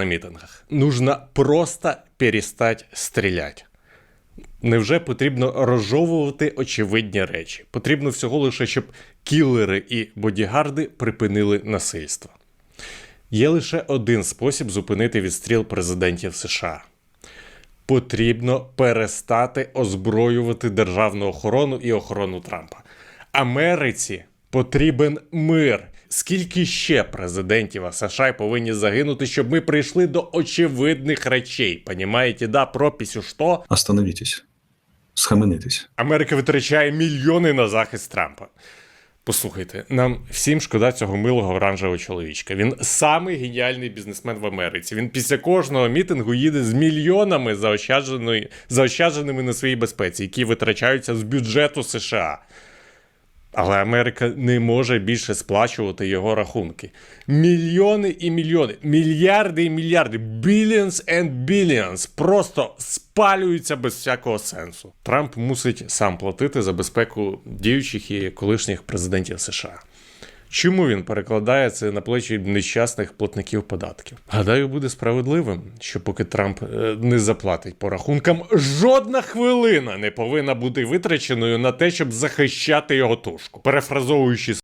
на мітингах. Нужно просто перестать стріляти. Невже потрібно розжовувати очевидні речі? Потрібно всього лише, щоб кілери і бодігарди припинили насильство. Є лише один спосіб зупинити відстріл президентів США. Потрібно перестати озброювати державну охорону і охорону Трампа. Америці потрібен мир. Скільки ще президентів США повинні загинути, щоб ми прийшли до очевидних речей? Понімаєте, да, прописю що? Остановитесь. Схаменитесь. Америка витрачає мільйони на захист Трампа. Послухайте, нам всім шкода цього милого оранжевого чоловічка. Він самий геніальний бізнесмен в Америці. Він після кожного мітингу їде з мільйонами заощадженими на своїй безпеці, які витрачаються з бюджету США. Але Америка не може більше сплачувати його рахунки. Мільйони і мільйони, мільярди і мільярди, billions and billions просто спалюються без всякого сенсу. Трамп мусить сам платити за безпеку діючих і колишніх президентів США. Чому він перекладає це на плечі нещасних платників податків? Гадаю, буде справедливим, що поки Трамп е, не заплатить по рахункам, жодна хвилина не повинна бути витраченою на те, щоб захищати його тушку. Перефразовуючи